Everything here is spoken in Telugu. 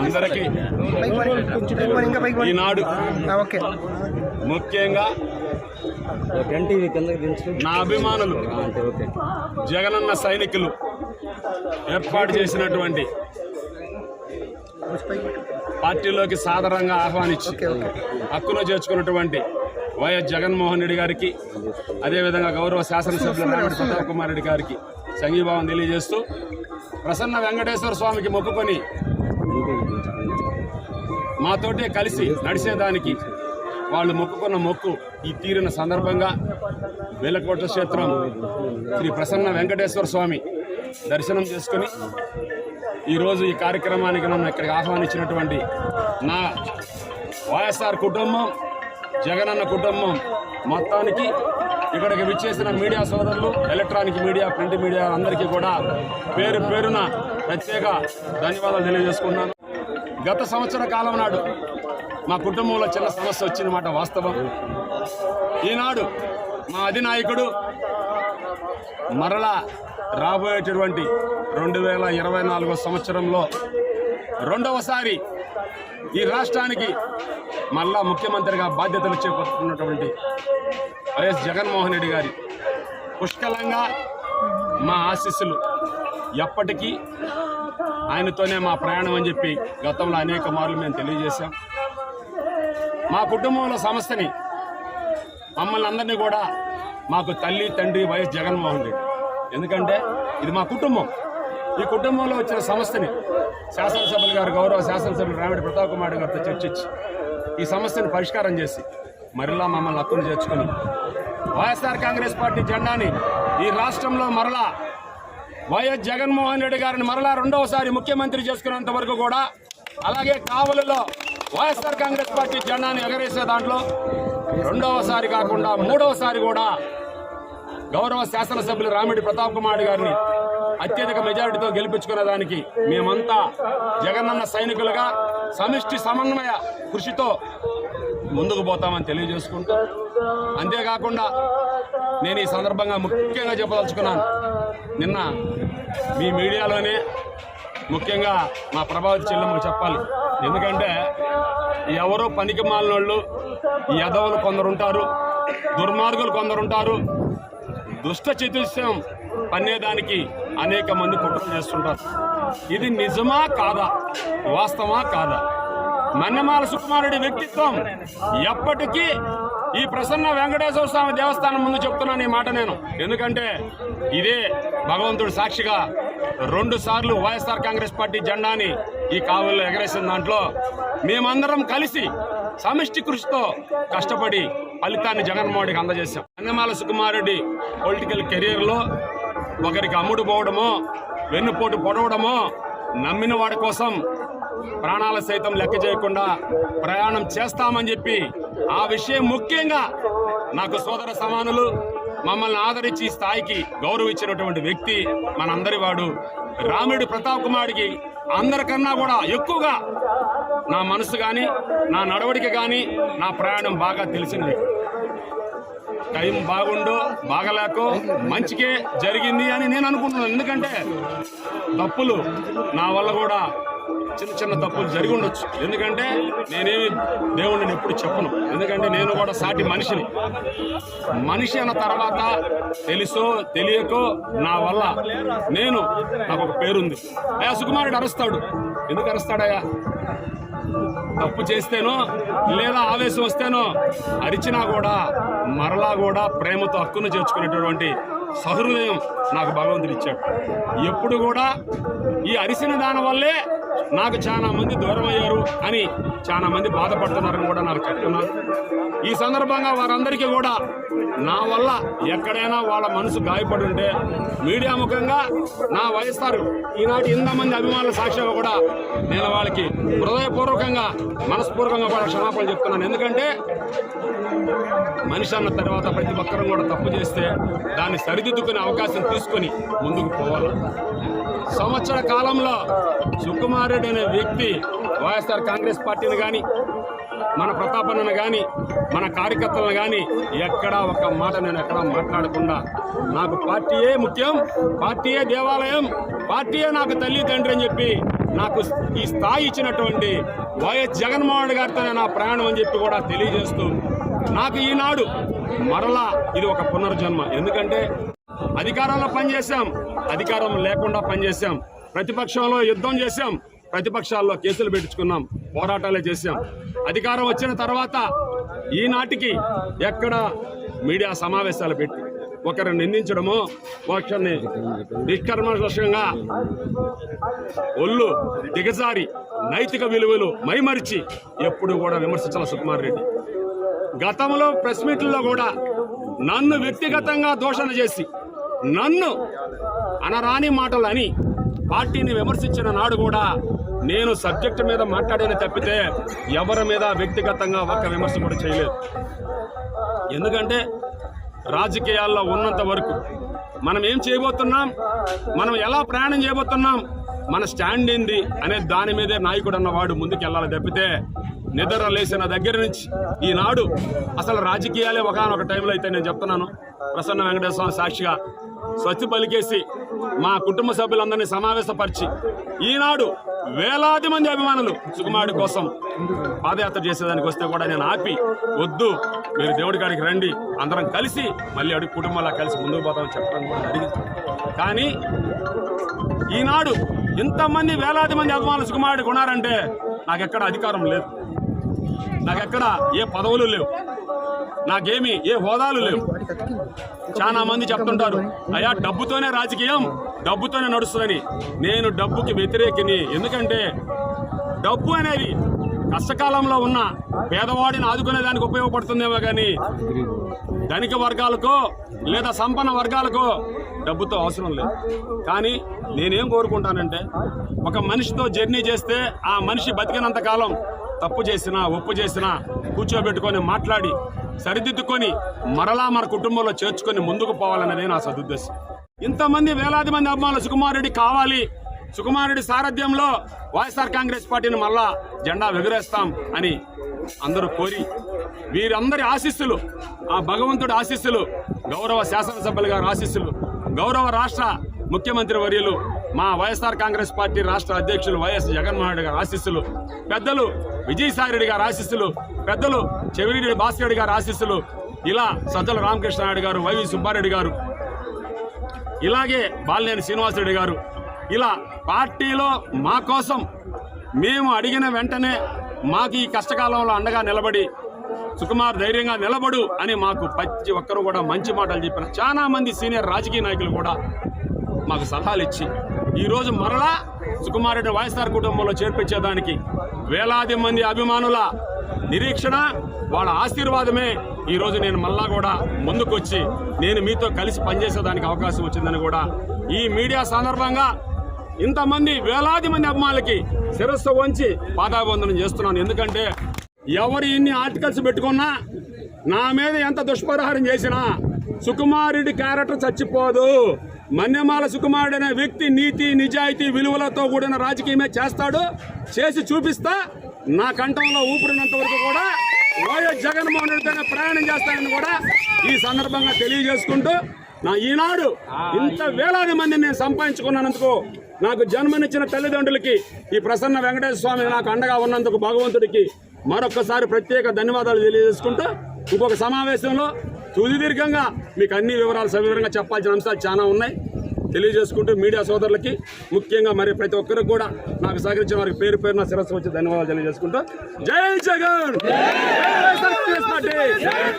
అందరికీ. ఈనాడు. ఓకే. ముఖ్యంగా నా అభిమానులు జగనన్న సైనికులు ఏర్పాటు చేసినటువంటి. పార్టీలోకి సాదరంగా ఆహ్వానించి హక్కును చేర్చుకున్నటువంటి వైఎస్ జగన్మోహన్ రెడ్డి గారికి అదేవిధంగా గౌరవ శాసనసభ్యులు రామిడి ప్రతాప్ కుమార్ రెడ్డి గారికి సంఘీభావం తెలియజేస్తూ ప్రసన్న వెంకటేశ్వర స్వామికి మొక్కుకొని మాతోటే కలిసి నడిచేదానికి వాళ్ళు మొక్కుకున్న మొక్కు ఈ తీరిన సందర్భంగా వేలకోట క్షేత్రం శ్రీ ప్రసన్న వెంకటేశ్వర స్వామి దర్శనం చేసుకుని ఈరోజు ఈ కార్యక్రమానికి నన్ను ఇక్కడికి ఆహ్వానించినటువంటి నా వైఎస్ఆర్ కుటుంబం జగనన్న కుటుంబం మొత్తానికి ఇక్కడికి విచ్చేసిన మీడియా సోదరులు ఎలక్ట్రానిక్ మీడియా ప్రింట్ మీడియా అందరికీ కూడా పేరు పేరున ప్రత్యేక ధన్యవాదాలు తెలియజేసుకున్నాను గత సంవత్సర కాలం నాడు మా కుటుంబంలో చిన్న సమస్య వచ్చిందన్నమాట వాస్తవం. ఈనాడు మా అధినాయకుడు మరలా రాబోయేటటువంటి రెండు వేల ఇరవై నాలుగో సంవత్సరంలో రెండవసారి ఈ రాష్ట్రానికి మళ్ళా ముఖ్యమంత్రిగా బాధ్యతలు చేపట్టుకున్నటువంటి వైఎస్ జగన్మోహన్ రెడ్డి గారి పుష్కలంగా మా ఆశీస్సులు ఎప్పటికీ ఆయనతోనే మా ప్రయాణం అని చెప్పి గతంలో అనేక మార్లు మేము తెలియజేశాం. మా కుటుంబంలో సమస్యని మమ్మల్ని అందరినీ కూడా మాకు తల్లి తండ్రి వైఎస్ జగన్మోహన్ రెడ్డి. ఎందుకంటే ఇది మా కుటుంబం. ఈ కుటుంబంలో వచ్చిన సమస్యని శాసనసభ్యులు గారు గౌరవ శాసనసభ్యులు రామిడి ప్రతాప్ కుమార్ గారితో చర్చించి ఈ సమస్యను పరిష్కారం చేసి మరలా మమ్మల్ని హక్కును చేర్చుకొని వైఎస్ఆర్ కాంగ్రెస్ పార్టీ జెండాని ఈ రాష్ట్రంలో మరలా వైఎస్ జగన్మోహన్ రెడ్డి గారిని మరలా రెండవసారి ముఖ్యమంత్రి చేసుకున్నంత వరకు కూడా అలాగే కావలిలో వైఎస్ఆర్ కాంగ్రెస్ పార్టీ జెండాను ఎగరేసే దాంట్లో రెండవసారి కాకుండా మూడవసారి కూడా గౌరవ శాసనసభ్యులు రామిడి ప్రతాప్ కుమార్ గారిని అత్యధిక మెజారిటీతో గెలిపించుకునే దానికి మేమంతా జగనన్న సైనికులుగా సమిష్టి సమన్వయ కృషితో ముందుకు పోతామని తెలియజేసుకుంటూ అంతేకాకుండా నేను ఈ సందర్భంగా ముఖ్యంగా చెప్పదలుచుకున్నాను. నిన్న మీ మీడియాలోనే ముఖ్యంగా మా ప్రభావతి చెల్లెమ్మకు చెప్పాలి. ఎందుకంటే ఎవరో పనికి మాలినోళ్ళు యదవులు కొందరు ఉంటారు దుర్మార్గులు కొందరు ఉంటారు. దుష్ట చతుష్టం పన్నేదానికి అనేక మంది కుట్రలు చేస్తుంటారు. ఇది నిజమా కాదా? వాస్తవమా కాదా? మన్నమాల సుకుమారుడి వ్యక్తిత్వం ఎప్పటికీ ఈ ప్రసన్న వెంకటేశ్వర స్వామి దేవస్థానం ముందు చెప్తున్నాను ఈ మాట నేను. ఎందుకంటే ఇదే భగవంతుడు సాక్షిగా రెండు సార్లు వైఎస్ఆర్ కాంగ్రెస్ పార్టీ జెండాని ఈ కావుల్లో ఎగరేసిన దాంట్లో మేమందరం కలిసి సమిష్టి కృషితో కష్టపడి ఫలితాన్ని జగన్మోహన్కి అందజేశాం. అన్నమాల సుకుమారెడ్డి పొలిటికల్ కెరీర్లో ఒకరికి అమ్ముడు పోవడమో వెన్నుపోటు పొడవడమో నమ్మిన వాడి కోసం ప్రాణాల సైతం లెక్క చేయకుండా ప్రయాణం చేస్తామని చెప్పి ఆ విషయం ముఖ్యంగా నాకు సోదర సమానులు మమ్మల్ని ఆదరించి ఈ స్థాయికి గౌరవించినటువంటి వ్యక్తి మనందరి వాడు. రాముడి ప్రతాప్ కుమార్కి అందరికన్నా కూడా ఎక్కువగా నా మనసు కానీ నా నడవడిక కానీ నా ప్రయాణం బాగా తెలిసిన వ్యక్తి టైం బాగుండో బాగలేకో మంచికే జరిగింది అని నేను అనుకుంటున్నాను. ఎందుకంటే తప్పులు నా వల్ల కూడా చిన్న చిన్న తప్పులు జరిగి ఉండొచ్చు. ఎందుకంటే నేనేమి దేవుడిని ఎప్పుడు చెప్పను. ఎందుకంటే నేను కూడా సాటి మనిషిని. మనిషి అన్న తర్వాత తెలుసో తెలియకో నా వల్ల నేను నాకు ఒక పేరుంది. అయ్యా సుకుమారుడు అరుస్తాడు. ఎందుకు అరుస్తాడయా తప్పు చేస్తేనో లేదా ఆవేశం వస్తేనో అరిచినా కూడా మరలా కూడా ప్రేమతో హక్కును చేర్చుకునేటటువంటి సహృదయం నాకు భగవంతుడు ఇచ్చాడు. ఎప్పుడు కూడా ఈ అరిసిన దాని వల్లే నాకు చాలా మంది దూరం అయ్యారు అని చాలా మంది బాధపడుతున్నారని కూడా నాకు చెప్తున్నారు ఈ సందర్భంగా వారందరికీ కూడా నా వల్ల ఎక్కడైనా వాళ్ళ మనసు గాయపడి ఉంటే మీడియా ముఖంగా నా వైఎస్ఆర్ ఈనాటి ఇంతమంది అభిమానుల సాక్ష్యంగా కూడా నేను వాళ్ళకి హృదయపూర్వకంగా మనస్పూర్వకంగా కూడా క్షమాపణలు చెప్తున్నాను. ఎందుకంటే మనిషి అన్న తర్వాత ప్రతి ఒక్కరూ కూడా తప్పు చేస్తే దాన్ని సరిదిద్దుకునే అవకాశం తీసుకొని ముందుకు పోవాలి. సంవత్సర కాలంలో సుకుమారెడ్డి అనే వ్యక్తి వైఎస్ఆర్ కాంగ్రెస్ పార్టీని కానీ మన ప్రతాపన్నను కానీ మన కార్యకర్తలను కానీ ఎక్కడా ఒక మాట నేను ఎక్కడా మాట్లాడకుండా నాకు పార్టీయే ముఖ్యం పార్టీయే దేవాలయం పార్టీయే నాకు తల్లి తండ్రి అని చెప్పి నాకు ఈ స్థాయి ఇచ్చినటువంటి వైఎస్ జగన్మోహన్ గారితోనే నా ప్రయాణం అని చెప్పి కూడా తెలియజేస్తూ నాకు ఈనాడు మరలా ఇది ఒక పునర్జన్మ. ఎందుకంటే అధికారంలో పనిచేశాం. అధికారం లేకుండా పనిచేశాం. ప్రతిపక్షంలో యుద్ధం చేశాం. ప్రతిపక్షాల్లో కేసులు పెట్టించుకున్నాం పోరాటాలే చేశాం. అధికారం వచ్చిన తర్వాత ఈనాటికి ఎక్కడ మీడియా సమావేశాలు పెట్టి ఒకరిని నిందించడము ఒకరిని నిష్కర్మషంగా ఒళ్ళు దిగజారి నైతిక విలువలు మైమరిచి ఎప్పుడు కూడా విమర్శించాల సుకుమార్ రెడ్డి. గతంలో ప్రెస్ మీట్లలో కూడా నన్ను వ్యక్తిగతంగా దూషణ చేసి నన్ను అనరాని మాటలు అని పార్టీని విమర్శించిన నాడు కూడా నేను సబ్జెక్టు మీద మాట్లాడేది తప్పితే ఎవరి మీద వ్యక్తిగతంగా ఒక్క విమర్శ కూడా చేయలేదు. ఎందుకంటే రాజకీయాల్లో ఉన్నంత వరకు మనం ఏం చేయబోతున్నాం? మనం ఎలా ప్రయాణం చేయబోతున్నాం? మన స్టాండ్ ఏంది అనే దాని మీదే నాయకుడు అన్నవాడు ముందుకెళ్ళాలి తప్పితే నిద్ర లేచిన దగ్గర నుంచి ఈనాడు అసలు రాజకీయాలే ఒకనొక టైంలో అయితే నేను చెప్తున్నాను. ప్రసన్న వెంకటేశ్వర స్వామి సాక్షిగా స్వచ్ఛ పలికేసి మా కుటుంబ సభ్యులందరినీ సమావేశపరిచి ఈనాడు వేలాది మంది అభిమానులు సుకుమారుడి కోసం పాదయాత్ర చేసేదానికి వస్తే కూడా నేను ఆపి వద్దు మీరు దేవుడి కాడికి రండి అందరం కలిసి మళ్ళీ అడుగు కుటుంబంలో కలిసి ముందుకు పోతామని చెప్పడం కూడా జరిగింది. కానీ ఈనాడు ఇంతమంది వేలాది మంది అభిమానులు సుకుమారుడికి ఉన్నారంటే నాకెక్కడ అధికారం లేదు. నాకెక్కడ ఏ పదవులు లేవు. నాకేమి ఏ హోదాలు లేవు. చాలా మంది చెప్తుంటారు అయ్యా డబ్బుతోనే రాజకీయం డబ్బుతోనే నడుస్తుందని. నేను డబ్బుకి వ్యతిరేకిని. ఎందుకంటే డబ్బు అనేది కష్టకాలంలో ఉన్న పేదవాడిని ఆదుకునే దానికి ఉపయోగపడుతుందేమో కానీ ధనిక వర్గాలకో లేదా సంపన్న వర్గాలకో డబ్బుతో అవసరం లేదు. కానీ నేనేం కోరుకుంటానంటే ఒక మనిషితో జర్నీ చేస్తే ఆ మనిషి బతికినంత కాలం తప్పు చేసినా ఒప్పు చేసినా కూర్చోబెట్టుకొని మాట్లాడి సరిదిద్దుకొని మరలా మన కుటుంబంలో చేర్చుకొని ముందుకు పోవాలన్నదే నా సదుద్దేశం. ఇంతమంది వేలాది మంది అభిమానులు సుకుమార్ రెడ్డి కావాలి. సుకుమార్ రెడ్డి సారథ్యంలో వైఎస్ఆర్ కాంగ్రెస్ పార్టీని మళ్ళా జెండా ఎగురేస్తాం అని అందరూ కోరి వీరందరి ఆశీస్సులు ఆ భగవంతుడి ఆశీస్సులు గౌరవ శాసనసభ్యులు గారి ఆశీస్సులు గౌరవ రాష్ట్ర ముఖ్యమంత్రి వర్యులు మా వైఎస్ఆర్ కాంగ్రెస్ పార్టీ రాష్ట్ర అధ్యక్షులు వైఎస్ జగన్మోహన్ రెడ్డి గారు ఆశీస్సులు పెద్దలు విజయసాయి రెడ్డి ఆశీస్సులు పెద్దలు చెవిరెడ్డి భాస్కర్ రెడ్డి గారు ఆశీస్సులు ఇలా సజ్జల రామకృష్ణారెడ్డి గారు వైవి సుబ్బారెడ్డి గారు ఇలాగే బాలినేని శ్రీనివాసరెడ్డి గారు ఇలా పార్టీలో మా కోసం మేము అడిగిన వెంటనే మాకు ఈ కష్టకాలంలో అండగా నిలబడి సుకుమార్ ధైర్యంగా నిలబడు అని మాకు ప్రతి ఒక్కరు కూడా మంచి మాటలు చెప్పిన చాలా మంది సీనియర్ రాజకీయ నాయకులు కూడా మాకు సలహాలు ఇచ్చి ఈరోజు మరలా సుకుమార్ రెడ్డి వైఎస్ఆర్ కుటుంబంలో చేర్పించేదానికి వేలాది మంది అభిమానుల నిరీక్షణ వాళ్ళ ఆశీర్వాదమే ఈరోజు నేను మళ్ళా కూడా ముందుకొచ్చి నేను మీతో కలిసి పనిచేసేదానికి అవకాశం వచ్చిందని కూడా ఈ మీడియా సందర్భంగా ఇంతమంది వేలాది మంది అభిమానులకి శిరస్సు వంచి పాదాబంధనం చేస్తున్నాను. ఎందుకంటే ఎవరు ఇన్ని ఆర్టికల్స్ పెట్టుకున్నా నా మీద ఎంత దుష్పరిహారం చేసినా సుకుమారుడి క్యారెక్టర్ చచ్చిపోదు. మన్యమాల సుకుమారుడు అనే వ్యక్తి నీతి నిజాయితీ విలువలతో కూడిన రాజకీయమే చేస్తాడు. చేసి చూపిస్తా. నా కంఠంలో ఊపిరినంత వరకు కూడా వైఎస్ జగన్మోహన్ రెడ్డితోనే ప్రయాణం చేస్తానని కూడా ఈ సందర్భంగా తెలియజేసుకుంటూ నా ఈనాడు ఇంత వేలాది మందిని నేను సంపాదించుకున్నందుకు నాకు జన్మనిచ్చిన తల్లిదండ్రులకి ఈ ప్రసన్న వెంకటేశ్వర స్వామి నాకు అండగా ఉన్నందుకు భగవంతుడికి మరొకసారి ప్రత్యేక ధన్యవాదాలు తెలియజేసుకుంటూ ఇంకొక సమావేశంలో సుదీర్ఘంగా మీకు అన్ని వివరాలు సవివరంగా చెప్పాల్సిన అంశాలు చాలా ఉన్నాయి. తెలియజేసుకుంటూ మీడియా సోదరులకి ముఖ్యంగా మరి ప్రతి ఒక్కరికి కూడా నాకు సహకరించిన వారికి పేరు పేరున శిరస్సు వచ్చి ధన్యవాదాలు తెలియజేసుకుంటూ. జై జగన్!